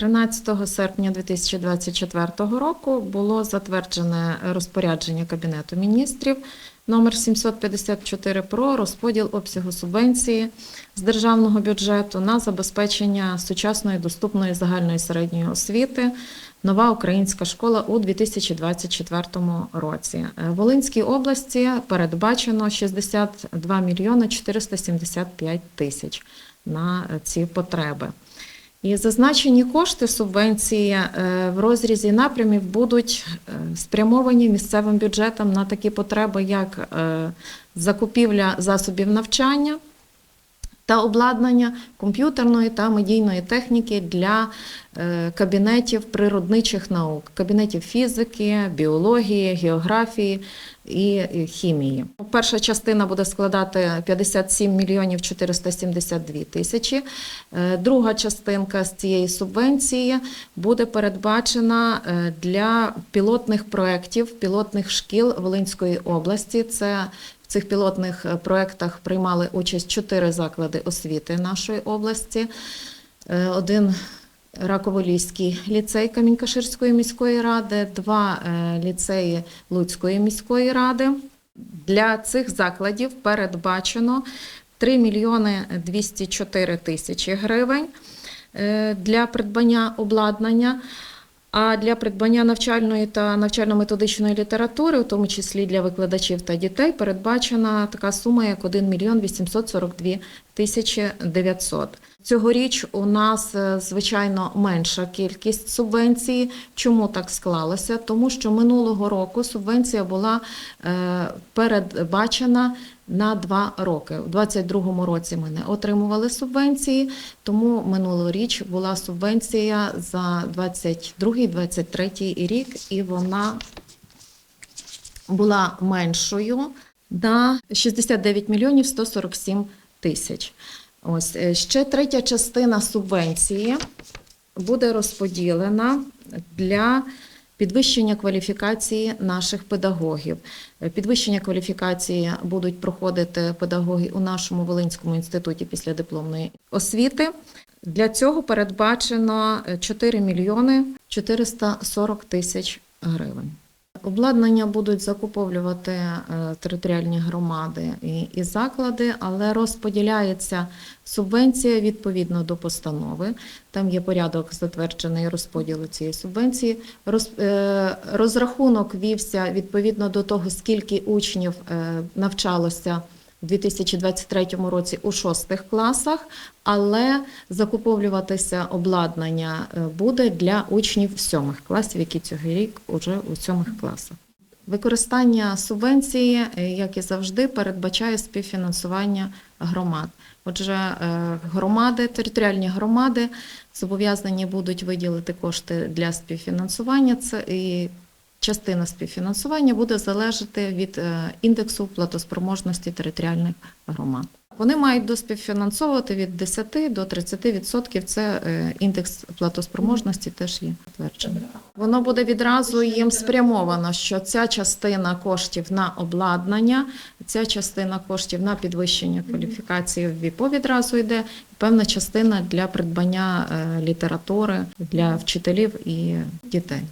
13 серпня 2024 року було затверджене розпорядження Кабінету міністрів номер 754 про розподіл обсягу субвенції з державного бюджету на забезпечення сучасної доступної загальної середньої освіти. Нова українська школа у 2024 році. В Волинській області передбачено 62 мільйони 475 тисяч на ці потреби. І зазначені кошти субвенції е, в розрізі напрямів будуть е, спрямовані місцевим бюджетом на такі потреби, як е, закупівля засобів навчання та обладнання комп'ютерної та медійної техніки для е, кабінетів природничих наук, кабінетів фізики, біології, географії і хімії. Перша частина буде складати 57 мільйонів 472 тисячі. Е, Друга частинка з цієї субвенції буде передбачена е, для пілотних проєктів, пілотних шкіл Волинської області. Це цих пілотних е, проєктах приймали участь чотири заклади освіти нашої області. Е, Один Раковолійський ліцей Камінькаширської міської ради, два е, ліцеї Луцької міської ради. Для цих закладів передбачено 3 мільйони 204 тисячі гривень для придбання обладнання. А для придбання навчальної та навчально-методичної літератури, в тому числі для викладачів та дітей, передбачена така сума, як 1 мільйон 842 тисячі 900. Цьогоріч у нас, е, звичайно, менша кількість субвенції. Чому так склалося? Тому що минулого року субвенція була е, передбачена на два роки. У 2022 році ми не отримували субвенції, тому минулоріч була субвенція за 22-23 рік, і вона була меншою на 69 мільйонів 147 тисяч. Ось е, ще третя частина субвенції буде розподілена для підвищення кваліфікації наших педагогів. Е, Підвищення кваліфікації будуть проходити педагоги у нашому Волинському інституті після дипломної освіти. Для цього передбачено е, 4 мільйони 440 тисяч гривень. Обладнання будуть закуповувати е, територіальні громади і, заклади, але розподіляється субвенція відповідно до постанови. Там є порядок затверджений розподілу цієї субвенції. Е, розрахунок вівся відповідно до того, скільки учнів е, навчалося у 2023 році у шостих класах, але закуповлюватися обладнання е, буде для учнів сьомих класів, які цього рік уже у сьомих класах. Використання субвенції, е, як і завжди, передбачає співфінансування громад. Отже, е, громади, територіальні громади зобов'язані будуть виділити кошти для співфінансування. Це і частина співфінансування буде залежати від е, індексу платоспроможності територіальних громад. Вони мають доспівфінансовувати від 10 до 30%. Це е, індекс платоспроможності теж є підтверджений. Воно буде відразу їм спрямовано, що ця частина коштів на обладнання, ця частина коштів на підвищення кваліфікації в ВІПО відразу йде. Певна частина для придбання е, літератури для вчителів і дітей.